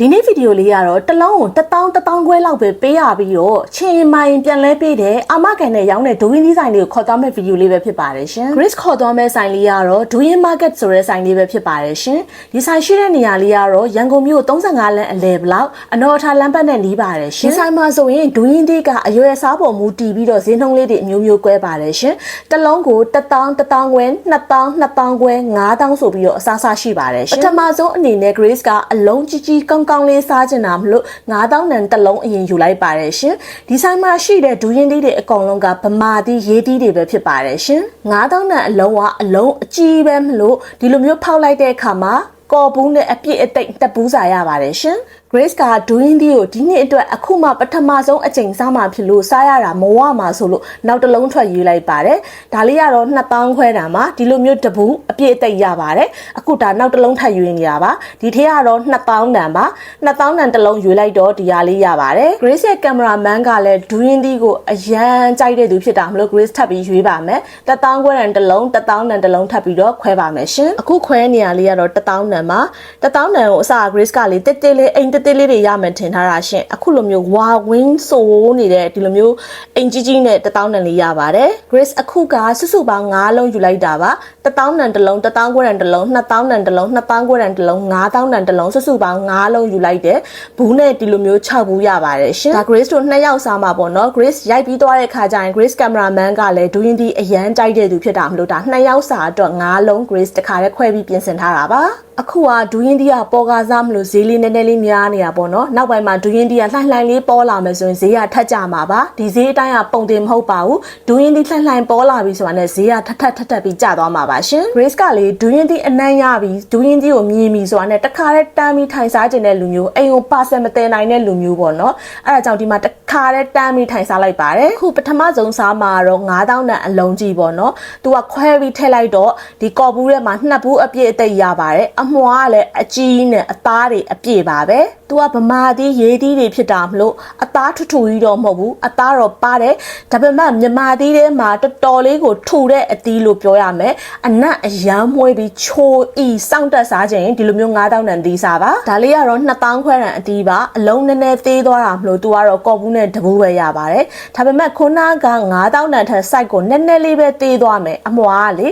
ဒီနေ့ဗီဒီယိုလေးကတော့တစ်လုံးကို1000 1000ခွဲလောက်ပဲပေးရပြီးတော့ချင်းမိုင်ပြန်လဲပေးတယ်အာမကန်နဲ့ရောင်းတဲ့ဒူဝင်းဒီဇိုင်းလေးကိုခေါ်သွားမဲ့ဗီဒီယိုလေးပဲဖြစ်ပါတယ်ရှင် Grace ခေါ်သွားမဲ့ဆိုင်လေးကတော့ Doing Market ဆိုတဲ့ဆိုင်လေးပဲဖြစ်ပါတယ်ရှင်ဒီဆိုင်ရှိတဲ့နေရာလေးကတော့ရန်ကုန်မြို့35လမ်းအလဲဘလောက်အနော်ထားလမ်းပတ်နဲ့နီးပါတယ်ရှင်ဒီဆိုင်မှာဆိုရင် Doing ဒီကအရွယ်စားပေါ်မူတည်ပြီးတော့ဈေးနှုန်းလေးတွေအမျိုးမျိုးကွဲပါတယ်ရှင်တစ်လုံးကို1000 1000ခွဲ2000 2000ခွဲ9000ဆိုပြီးတော့အစားအစားရှိပါတယ်ရှင်ပထမဆုံးအနေနဲ့ Grace ကအလုံးကြီးကြီးကောင်းကောင်းလေးစားချင်တာမလို့9000နန်တစ်လုံးအရင်ယူလိုက်ပါတယ်ရှင်ဒီဆိုင်မှာရှိတဲ့ဒူးရင်သီးတွေအကုန်လုံးကဗမာသီးရေးသီးတွေပဲဖြစ်ပါတယ်ရှင်9000နန်အလုံးကအလုံးအကြီးပဲမလို့ဒီလိုမျိုးဖောက်လိုက်တဲ့အခါမှာကော်ဘူးနဲ့အပြည့်အသိမ့်တက်ပူးစာရပါတယ်ရှင် Grace ကဒူးရင်းသီးကိုဒီနှစ်အတွက်အခုမှပထမဆုံးအချိန်စားမှဖြစ်လို့စားရတာမဝမှာဆိုလို့နောက်တစ်လုံးထွက်ယူလိုက်ပါတယ်။ဒါလေးကတော့2000ခွဲတာမှာဒီလိုမျိုးတပူအပြည့်အသိမ့်ရပါတယ်။အခုဒါနောက်တစ်လုံးထပ်ယူနေတာပါ။ဒီထဲကတော့2000တန်ပါ။2000တန်တစ်လုံးယူလိုက်တော့ဒီဟာလေးရပါတယ်။ Grace ရဲ့ကင်မရာမန်ကလည်းဒူးရင်းသီးကိုအရန်ကြိုက်တဲ့သူဖြစ်တာမလို့ Grace ထပ်ပြီးရွေးပါမယ်။1000ခွဲတန်တစ်လုံး1000တန်တစ်လုံးထပ်ပြီးတော့ခွဲပါမယ်ရှင်။အခုခွဲနေရလေးကတော့1000တန်ပါ။1000တန်ကိုအစ Grace ကလေးတက်တက်လေးအိမ်တက်တက်လေးတွေရမယ်ထင်ထားတာရှင်အခုလိုမျိုးဝါဝင်းဆိုနေတဲ့ဒီလိုမျိုးအိမ်ကြီးကြီးနဲ့1000တန်လေးရပါတယ် Grace အခုကစုစုပေါင်း9လုံးယူလိုက်တာပါ1000တန်တစ်လုံး1000ခွဲတန်တစ်လုံး2000တန်တစ်လုံး2000ခွဲတန်တစ်လုံး9000တန်တစ်လုံးစုစုပေါင်း9လုံးယူလိုက်တယ်ဘူးနဲ့ဒီလိုမျိုး6ဘူးရပါတယ်ရှင်ဒါ Grace တို့နှစ်ယောက်စားမှာပေါ့နော် Grace ရိုက်ပြီးသွားတဲ့ခါကျရင် Grace cameraman ကလည်းဒူရင်ဒီအရန်ကြိုက်တဲ့သူဖြစ်တာမလို့ဒါနှစ်ယောက်စားအတွက်9လုံး Grace တခါတည်းခွဲပြီးပြင်ဆင်ထားတာပါအခုကဒူရင်ဒီကပေါ်ကားစားမလို့ဈေးလေးနည်းနည်းလေးများနေတာပေါ့နော်နောက်ပိုင်းမှာဒူရင်ဒီကလှိုင်လှိုင်လေးပေါ်လာမယ်ဆိုရင်ဈေးကထက်ကြမှာပါဒီဈေးအတိုင်းကပုံတင်မဟုတ်ပါဘူးဒူရင်ဒီလှိုင်လှိုင်ပေါ်လာပြီဆိုတာနဲ့ဈေးကထက်ထက်ထက်ထက်ပြီးကျသွားမှာပါရှင် Grace ကလေဒူရင်ဒီအနံ့ရပြီဒူရင်ဒီကိုမြင်ပြီဆိုတာနဲ့တခါတည်းတမ်းပြီးထိုင်စားခြင်းတဲ့လူမျိုးအိမ်ကိုပါဆယ်မတင်နိုင်တဲ့လူမျိုးပေါ့နော်အဲ့ဒါကြောင့်ဒီမှာတခါတည်းတမ်းပြီးထိုင်စားလိုက်ပါတယ်ခုပထမဆုံးစားမှာတော့9000နဲ့အလုံးကြီးပေါ့နော်သူကခွဲပြီးထည့်လိုက်တော့ဒီကော်ဘူးထဲမှာနှစ်ဘူးအပြည့်အသိပ်ရပါတယ်အမွှားကလည်းအကြီးနဲ့အသားတွေအပြည့်ပါပဲ သူကဗမာသီးရေးသီးတွေဖြစ်တာမလို့အသားထူထူကြီးတော့မဟုတ်ဘူးအသားတော့ပါတယ်ဒါပေမဲ့မြမာသီးထဲမှာတော်တော်လေးကိုထူတဲ့အသီးလို့ပြောရမယ်အနက်အရမ်းမွှေးပြီးချိုးဤစောင့်တက်စားခြင်းဒီလိုမျိုး9000တန်သီးစားပါဒါလေးကတော့2000ခွဲတန်အသီးပါအလုံးနည်းနည်းသေးသွားတာမလို့သူကတော့ကော်ဘူးနဲ့တဘူးပဲရပါတယ်ဒါပေမဲ့ခုနက9000တန်ထက် site ကိုနည်းနည်းလေးပဲသေးသွားမယ်အမွှားကလေ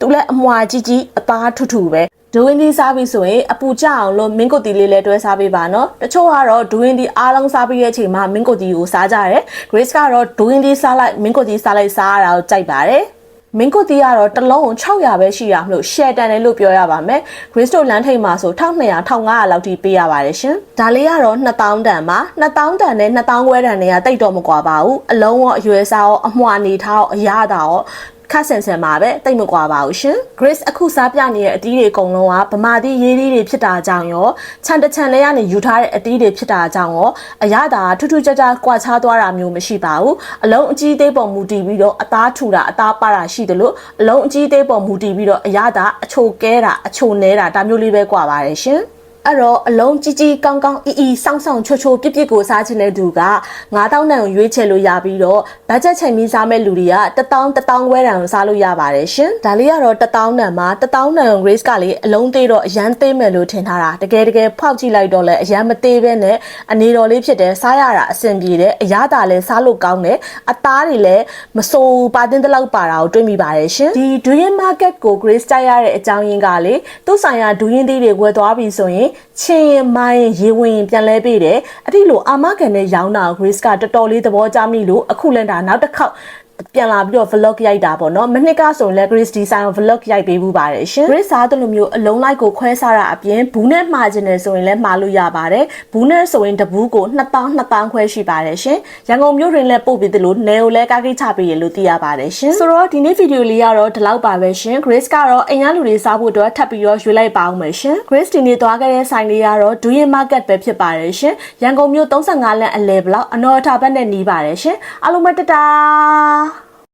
သူလည်းအမွှားကြီးကြီးအသားထူထူပဲ ဒူဝင်းဒီစားပြီးဆိုရင်အပူကြအောင်လို့မင်းကိုတီလေးလည်းတွဲစားပေးပါနော်တချို့ကတော့ဒူဝင်းဒီအားလုံးစားပြီးတဲ့အချိန်မှာမင်းကိုတီကိုစားကြတယ် Grace ကတော့ဒူဝင်းဒီစားလိုက်မင်းကိုတီစားလိုက်စားရတာကိုကြိုက်ပါတယ်မင်းကိုတီကတော့တစ်လုံး600ပဲရှိရမလို့ share တန်တယ်လို့ပြောရပါမယ် Grace တို့လမ်းထိပ်မှာဆို1200 1500လောက်ထိပေးရပါတယ်ရှင်ဒါလေးကတော့2000တန်ပါ2000တန်နဲ့2000ခွဲတန်တွေကတိတ်တော့မကွာပါဘူးအလုံးရောအရွယ်စားရောအမွှာနေထားရောအရသာရော ခက်ဆန်ဆန်ပါပဲတိတ်မကွာပါဘူးရှင် Grace အခုစားပြနေတဲ့အသီးတွေအကုန်လုံးကဗမာသီးရေးသီးတွေဖြစ်တာကြောင့်ရောခြံတစ်ခြံလေးကနေယူထားတဲ့အသီးတွေဖြစ်တာကြောင့်ရောအရသာထူးထူးခြားခြားကွာခြားသွားတာမျိုးမရှိပါဘူးအလုံးအကြီးသေးပုံမူတည်ပြီးတော့အသားထူတာအသားပါတာရှိတယ်လို့အလုံးအကြီးသေးပုံမူတည်ပြီးတော့အရသာအချိုကဲတာအချိုနဲတာဒါမျိုးလေးပဲကွာပါတယ်ရှင် အဲ့တော့အလုံးကြီးကြီးကောင်းကောင်းအီအီစောင်းဆောင်ချွတ်ချွတ်ပြစ်ပြစ်ကိုစားချင်တဲ့သူက9000တန်ကိုရွေးချယ်လို့ရပြီးတော့ဘတ်ဂျက်ချိန်ပြီးစားမဲ့လူတွေက1000 1000ခွဲတန်ကိုစားလို့ရပါတယ်ရှင်ဒါလေးကတော့1000တန်မှာ1000တန် Grace ကလေအလုံးသေးတော့အရန်သေးမယ်လို့ထင်ထားတာတကယ်တကယ်ဖောက်ကြည့်လိုက်တော့လဲအရန်မသေးပဲနဲ့အနေတော်လေးဖြစ်တယ်စားရတာအဆင်ပြေတယ်အရသာလည်းစားလို့ကောင်းတယ်အသားတွေလည်းမစိုးပါတင်းတလောက်ပါတာကိုတွေးမိပါတယ်ရှင်ဒီ Duyin Market ကို Grace တိုက်ရတဲ့အကြောင်းရင်းကလေသူ့ဆိုင်ရာ Duyin သေးတွေဝယ်သွားပြီဆိုရင်ချင်းရင်မိုင်းရေဝင်ပြန်လဲပေးတယ်အဲ့ဒီလိုအာမခံနဲ့ရောင်းတာ Grace ကတော်တော်လေးသဘောကျမိလို့အခုလန်တာနောက်တစ်ခေါက် ပြန်လာပြီးတော့ vlog ရိုက်တာပေါ့နော်မနှစ်ကဆိုရင်လည်း Grace Design vlog ရိုက်ပေးဘူးပါတယ်ရှင် Grace စားတယ်လို့မျိုးအလုံးလိုက်ကိုခွဲစားတာအပြင်ဘူးနဲ့မှာခြင်းတယ်ဆိုရင်လည်းမှာလို့ရပါတယ်ဘူးနဲ့ဆိုရင်တဘူးကို2000 2000ခွဲရှိပါတယ်ရှင်ရန်ကုန်မြို့တွင်လည်းပို့ပြီးတယ်လို့နေကိုလည်းကားကိတ်ချပေးရလို့သိရပါတယ်ရှင်ဆိုတော့ဒီနေ့ဗီဒီယိုလေးကတော့ဒီလောက်ပါပဲရှင် Grace ကတော့အိမ်ရလူတွေစားဖို့အတွက်ထပ်ပြီးတော့ရွေးလိုက်ပါအောင်မယ်ရှင် Grace ဒီနေ့သွားခဲ့တဲ့ဆိုင်လေးကတော့ Duyin Market ပဲဖြစ်ပါတယ်ရှင်ရန်ကုန်မြို့35လမ်းအလဲဘလောက်အနော်အထာဘက်နဲ့နီးပါတယ်ရှင်အားလုံးပဲတတား